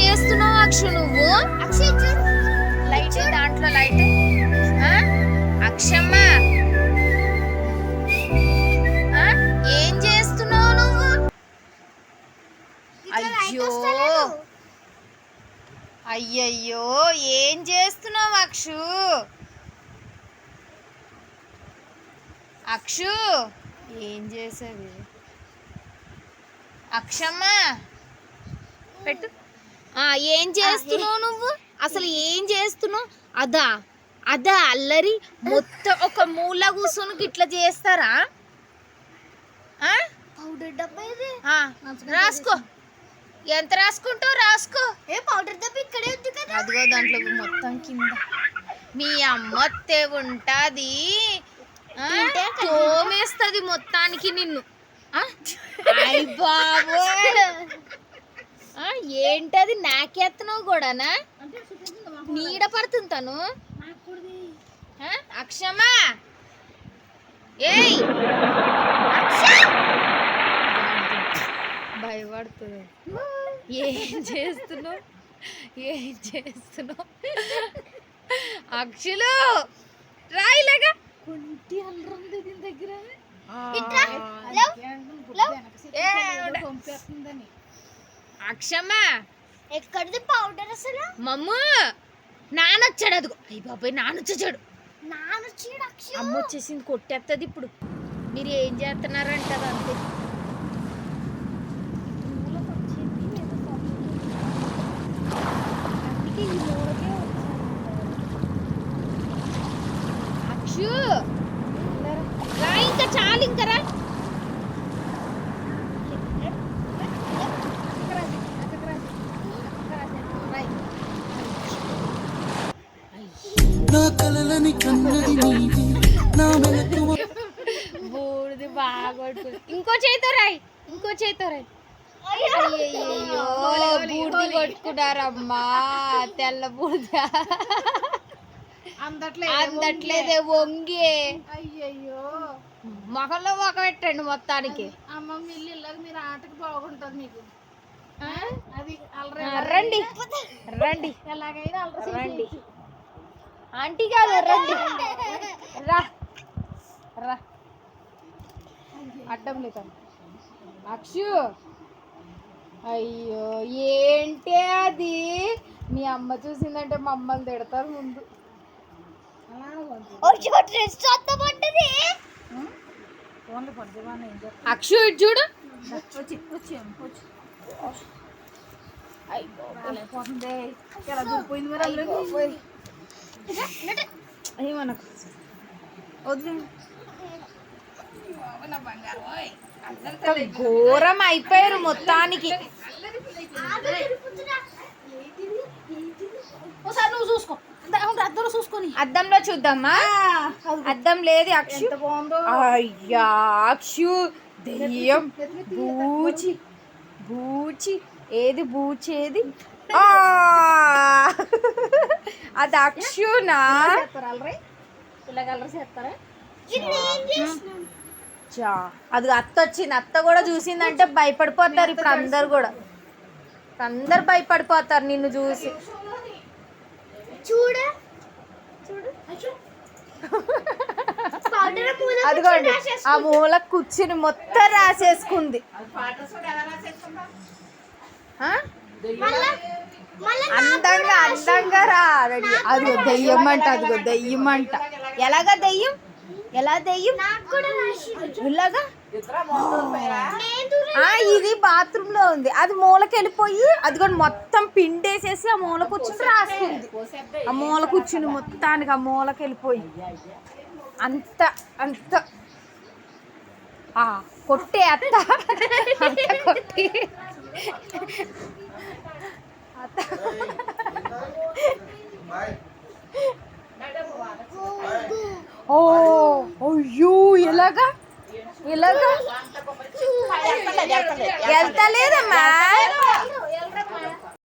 చేస్తున్నావు అక్షు నువ్వు? అక్షయ్ చూడు లైట్ దాంట్లో లైట్? అక్షమ్మ? ఏం చేస్తున్నావు నువ్వు? అయ్యో. అయ్యయ్యో ఏం చేస్తున్నావు అక్షు? అక్షు ఏం చేసేది అక్షమ్మ. పెట్టు. ఏం చేస్తున్నావు నువ్వు? అసలు ఏం చేస్తున్నావు? అదా అదా అల్లరి మొత్తం ఒక మూల కూర్చొని ఇట్లా చేస్తారా? పౌడర్ డబ్బా ఇది. రాసుకో. ఎంత రాసుకుంటావు? రాసుకో. ఏ పౌడర్ డబ్బా ఇక్కడే ఉంది కదా. అదిగో దాంట్లో మొత్తం కింద. మీ అమ్మత్తే ఉంటది. తోమేస్తది మొత్తానికి నిన్ను. ఏంటది? నాకేస్తున్నావు కూడానా? నీడ పడుతుంది తను. అక్షమా? ఏయ్! భయపడుతుంది. ఏం చేస్తున్నావు? ఏం చేస్తున్నావు? అక్షులు! రాయిలాగా! కుంటి అల్లరం దగ్గర. అక్షమ్మా. ఎక్కడిది పౌడర్ అసలు? మమ్ము. నానొచ్చాడు అదిగో. అయ్యి బాబాయ్ నానొచ్చాడు నాన్న చీడు అక్షయ్. అమ్మ వచ్చేసింది కొట్టేస్తుంది ఇప్పుడు. మీరు ఏం చేస్తున్నారంటారు అంతే. అక్షు రా ఇంకా చాలు ఇంకా రా నా కలలని కన్నది నీది నా మెలకువ బూడిది బాగా ఇంకో చేతితో రాయి ఇంకో చేతితో రాయి. అయ్యయ్యో బూడిది కొట్టుకున్నారమ్మా తెల్ల బూడిద. అందట్లేదే వంగి. అయ్యయ్యో. మొహంలో ఒక పెట్టండి మొత్తానికి. అమ్మ ఇల్లు ఇలాగ మీరు ఆటకు బాగుంటుంది మీకు? అది రండి. రండి. ఎలాగైనా రండి. ఆంటీ కాదు రండి. రా. రా. అడ్డం లేదు అక్షు. అయ్యో ఏంటి అది? మీ అమ్మ చూసిందంటే మమ్మల్ని తిడతారు ముందు. డ్రెస్ చొత్తబడ్డది ఫోన్లు పడుతుంది ఏం చేస్తాం అక్షు ఇటు చూడు. ఏమనకు వదిలే ఘోరం అయిపోయారు మొత్తానికి. ఒకసారి నువ్వు చూసుకో. అద్దంలో చూద్దామా? అద్దం లేదు అక్షు. ఎంత బాగుందో. అయ్యా అక్షు. దెయ్యం. బూచి. బూచి. ఏది బూచేది? ఆ! అది అక్షునా? అది అత్త వచ్చింది. అత్త కూడా చూసిందంటే భయపడిపోతారు ఇప్పుడు అందరు కూడా. అందరు భయపడిపోతారు నిన్ను చూసి. చూడు. చూడు. అదిగోండి ఆ మూల కూర్చుని మొత్తం రాసేసుకుంది. ఆ? మళ్ళా మళ్ళా అందంగా అందంగా రా రెడీ. అదిగో దెయ్యం అంట అదిగో దెయ్యం అంట ఎలాగా దెయ్యం? ఎలా దెయ్యం? ఇలాగా? ఇది బాత్రూమ్లో ఉంది అది మూలకి వెళ్ళిపోయి అది కూడా మొత్తం పిండేసేసి ఆ మూల కూర్చుని రాస్తుంది ఆ మూల కూర్చుని మొత్తానికి ఆ మూలకి వెళ్ళిపోయి అంత అంత. ఆ కొట్టే అత్త. అత్త కొట్టి. అత్త. ఓ అయ్యో ఎలాగా? ఎలాగా? వెళ్తలేదమ్మా.